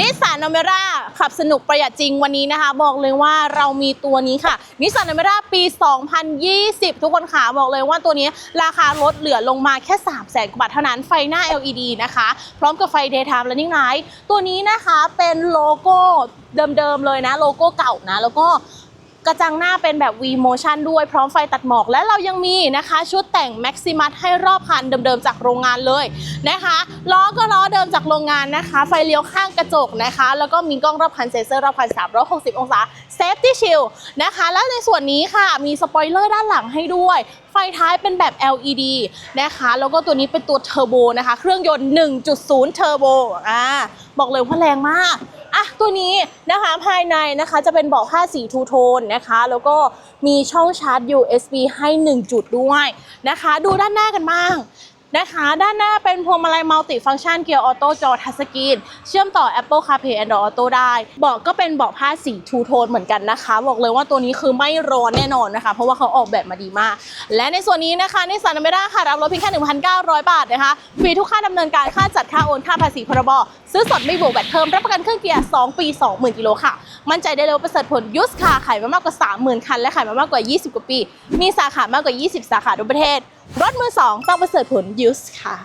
นิสสันโนเมร่าขับสนุกประหยัดจริงวันนี้นะคะ บอกเลยว่าเรามีตัวนี้ค่ะนิสสันโนเมร่าปี 2020 ทุกคนขาบอกเลยว่าตัวนี้ราคาลดเหลือลงมาแค่ 3 0 0แสนกว่าบาทเท่านั้นไฟหน้า LED นะคะ พร้อมกับไฟ daytime running light ตัวนี้นะคะเป็นโลโก้เดิมๆเลยนะ โลโก้เก่านะ แล้วก็ กระจังหน้าเป็นแบบ V motion ด้วยพร้อมไฟตัดหมอกและเรายังมีนะคะ ชุดแต่ง Maximus ให้รอบคันเดิมๆจากโรงงานเลยนะคะล้อก็ล้อเดิมจากโรงงานนะคะ ไฟเลี้ยวข้างกระจกนะคะ แล้วก็มีกล้องรอบคันเซ็นเซอร์รอบคัน 360 องศา Safety Shield นะคะ แล้วในส่วนนี้ค่ะมีสปอยเลอร์ด้านหลังให้ด้วย ไฟท้ายเป็นแบบ LED นะคะ แล้วก็ตัวนี้เป็นตัวเทอร์โบนะคะ เครื่องยนต์ 1.0 เทอร์โบอ่าบอกเลยว่าแรงมาก อะตัวนี้นะคะภายในนะคะจะเป็นเบาะผ้าสีทูโทนนะคะ แล้วก็มีช่องชาร์จ USB ให้ 1 จุดด้วยนะคะ ดูด้านหน้ากันบ้าง นะคะ ด้านหน้าเป็นพวงมาลัยมัลติฟัง c t ชันเกียร์ออโต้จอทัชสกรีนเชื่อมต่อ Apple CarPlay Android Auto ได้เบาะก็เป็นเบาะผ้าสีทูโทนเหมือนกันนะคะ บอกเลยว่าตัวนี้คือไม่ร้อนแน่นอนนะคะ เพราะว่าเขาออกแบบมาดีมาก และในส่วนนี้นะคะในสันอเมร่าค่ะรับรถเพียงแค่1,900 บาทนะคะฟรีทุกค่าดำเนินการค่าจัดค่าโอนค่าภาษีพรบซื้อสดไม่บวกแบตเพิ่มรับประกันเครื่องเกียร์2 ปี 20,000กิโลค่ะ มั่นใจได้เลยว่าประเสริฐผลยุสคาขายมามากกว่า 30,000 คันและขายมามากกว่า 20 กว่าปี มีสาขามากกว่า 20 สาขาทั่วประเทศ รถมือสองต้องประเสริฐผลยูสค่ะ